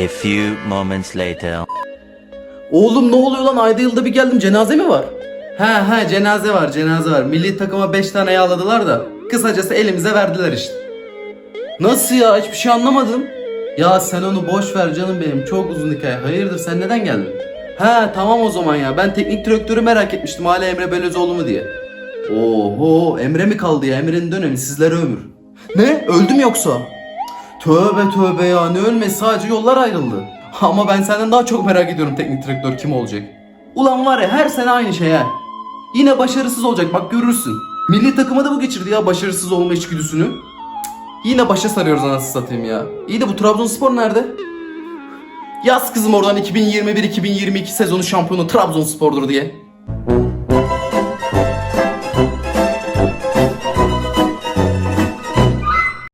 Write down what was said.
A few moments later. Oğlum ne oluyor lan ayda yılda bir geldim cenaze mi var? He he cenaze var cenaze var. Milli takıma 5 tane yağladılar da kısacası elimize verdiler işte. Nasıl ya hiçbir şey anlamadım. Ya sen onu boş ver canım benim çok uzun hikaye. Hayırdır sen neden geldin? He tamam o zaman ya ben teknik direktörü merak etmiştim hala Emre Belözoğlu mu diye. Oho Emre mi kaldı ya Emre'nin dönemi sizlere ömür. Ne öldüm yoksa? Tövbe tövbe ya ne ölmesi sadece yollar ayrıldı. Ama ben senden daha çok merak ediyorum teknik direktör kim olacak. Ulan var ya her sene aynı şey ha. Yine başarısız olacak bak görürsün. Milli takıma da bu geçirdi ya başarısız olma içgüdüsünü. Cık, Yine başa sarıyoruz anasını satayım ya. İyi de bu Trabzonspor nerede? Yaz kızım oradan 2021-2022 sezonu şampiyonu Trabzonspor'dur diye.